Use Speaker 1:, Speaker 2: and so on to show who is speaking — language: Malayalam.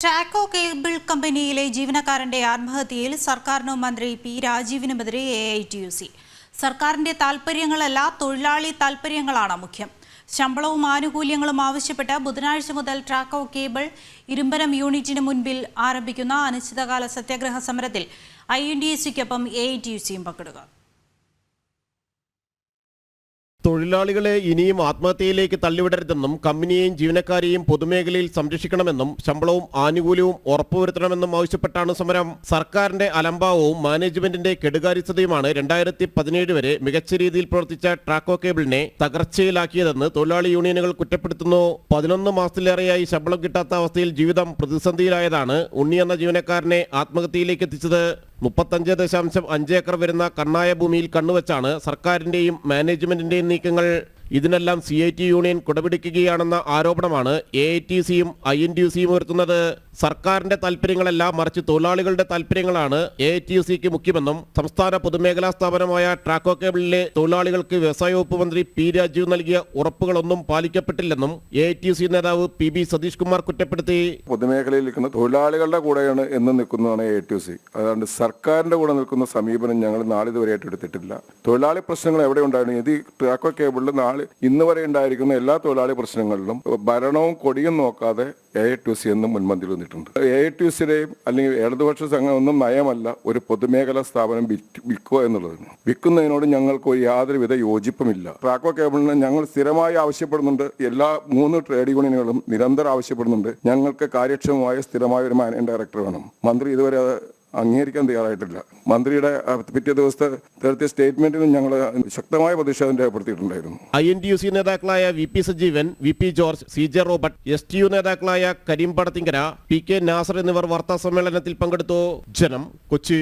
Speaker 1: ടാക്കോ കേബിൾ കമ്പനിയിലെ ജീവനക്കാരന്റെ ആത്മഹത്യയിൽ സർക്കാരിനും മന്ത്രി P രാജീവിനുമെതിരെ A I T U C സർക്കാരിന്റെ താൽപ്പര്യങ്ങളല്ല തൊഴിലാളി താൽപ്പര്യങ്ങളാണ് മുഖ്യം. ശമ്പളവും ആനുകൂല്യങ്ങളും ആവശ്യപ്പെട്ട് ബുധനാഴ്ച മുതൽ ട്രാക്കോ കേബിൾ ഇരുമ്പനം യൂണിറ്റിന് മുൻപിൽ ആരംഭിക്കുന്ന അനിശ്ചിതകാല സത്യാഗ്രഹ സമരത്തിൽ ഐ എൻ ഡി എസ് സിക്കൊപ്പം എ ഐ ടി യു സിയും പങ്കെടുക്കുക
Speaker 2: തൊഴിലാളികളെ ഇനിയും ആത്മഹത്യയിലേക്ക് തള്ളിവിടരുതെന്നും കമ്പനിയെയും ജീവനക്കാരെയും പൊതുമേഖലയിൽ സംരക്ഷിക്കണമെന്നും ശമ്പളവും ആനുകൂല്യവും ഉറപ്പുവരുത്തണമെന്നും ആവശ്യപ്പെട്ടാണ് സമരം. സർക്കാരിന്റെ അലംഭാവവും മാനേജ്മെന്റിന്റെ കെടുകാര്യസ്ഥതയുമാണ് രണ്ടായിരത്തി പതിനേഴ് വരെ മികച്ച രീതിയിൽ പ്രവർത്തിച്ച ട്രാക്കോ കേബിളിനെ തകർച്ചയിലാക്കിയതെന്ന് തൊഴിലാളി യൂണിയനുകൾ കുറ്റപ്പെടുത്തുന്നു. പതിനൊന്ന് മാസത്തിലേറെയായി ശമ്പളം കിട്ടാത്ത അവസ്ഥയിൽ ജീവിതം പ്രതിസന്ധിയിലായതാണ് ഉണ്ണി എന്ന ജീവനക്കാരനെ ആത്മഹത്യയിലേക്ക് എത്തിച്ചത്. മുപ്പത്തഞ്ച് ദശാംശം അഞ്ച് ഏക്കർ വരുന്ന കണ്ണായ ഭൂമിയിൽ കണ്ണുവച്ചാണ് സർക്കാരിന്റെയും മാനേജ്മെന്റിന്റെയും നീക്കങ്ങൾ. ഇതിനെല്ലാം സി ഐ ടി യൂണിയൻ കുടപിടിക്കുകയാണെന്ന ആരോപണമാണ് എ ഐ ടി സിയും ഐ എൻ ടി സിയും ഉയർത്തുന്നത്. സർക്കാരിന്റെ താല്പര്യങ്ങളല്ല മറിച്ച് തൊഴിലാളികളുടെ താല്പര്യങ്ങളാണ് എ ടി യു സിക്ക് മുഖ്യമെന്നും സംസ്ഥാന പൊതുമേഖലാ സ്ഥാപനമായ ട്രാക്കോ കേബിളിലെ തൊഴിലാളികൾക്ക് വ്യവസായ വകുപ്പ് മന്ത്രി പി രാജീവ് നൽകിയ ഉറപ്പുകളൊന്നും പാലിക്കപ്പെട്ടില്ലെന്നും എ ടി യു സി നേതാവ് പി ബി സതീഷ് കുമാർ കുറ്റപ്പെടുത്തി.
Speaker 3: പൊതുമേഖലയിൽ നിൽക്കുന്ന തൊഴിലാളികളുടെ കൂടെയാണ് എന്ന് നിൽക്കുന്നതാണ് എ ടി സി അതുകൊണ്ട് സർക്കാരിന്റെ കൂടെ നിൽക്കുന്ന സമീപനം ഞങ്ങൾ നാളിതുവരെ എടുത്തിട്ടില്ല തൊഴിലാളി പ്രശ്നങ്ങൾ എവിടെ ഉണ്ടായിരുന്നു? ഇത് ട്രാക്കോ കേബിളിൽ നാളെ ഇന്ന് വരെ ഉണ്ടായിരിക്കുന്ന എല്ലാ തൊഴിലാളി പ്രശ്നങ്ങളിലും ഭരണവും കൊടിയും നോക്കാതെ എ ഐ ടി സി എന്നും മുൻപന്തിയിൽ വന്നിട്ടുണ്ട്. എ ഐ ടി സിയുടെയും അല്ലെങ്കിൽ ഇടതുപക്ഷ സംഘം ഒന്നും നയമല്ല ഒരു പൊതുമേഖലാ സ്ഥാപനം വിൽക്കുക എന്നുള്ളതാണ്. വിൽക്കുന്നതിനോട് ഞങ്ങൾക്ക് ഒരു യാതൊരുവിധ യോജിപ്പുമില്ല. ട്രാക്കോ കേബിളിന് ഞങ്ങൾ സ്ഥിരമായി ആവശ്യപ്പെടുന്നുണ്ട്. എല്ലാ മൂന്ന് ട്രേഡ് യൂണിയനുകളും നിരന്തരം ആവശ്യപ്പെടുന്നുണ്ട്. ഞങ്ങൾക്ക് കാര്യക്ഷമമായ സ്ഥിരമായ ഒരു മാനേജിംഗ് ഡയറക്ടർ വേണം. മന്ത്രി ഇതുവരെ അംഗീകരിക്കാൻ തയ്യാറായിട്ടില്ല. മന്ത്രിയുടെ പിറ്റേ ദിവസത്തെ നടത്തിയ സ്റ്റേറ്റ്മെന്റിനും ഞങ്ങൾ ശക്തമായ പ്രതിഷേധം രേഖപ്പെടുത്തിയിട്ടുണ്ടായിരുന്നു.
Speaker 2: I N T U C നേതാക്കളായ V P Sajeevan V P George C J Robert S T U നേതാക്കളായ കരീം പടത്തിങ്കര പി കെ നാസർ എന്നിവർ വാർത്താ സമ്മേളനത്തിൽ പങ്കെടുത്തു. ജനം കൊച്ചി.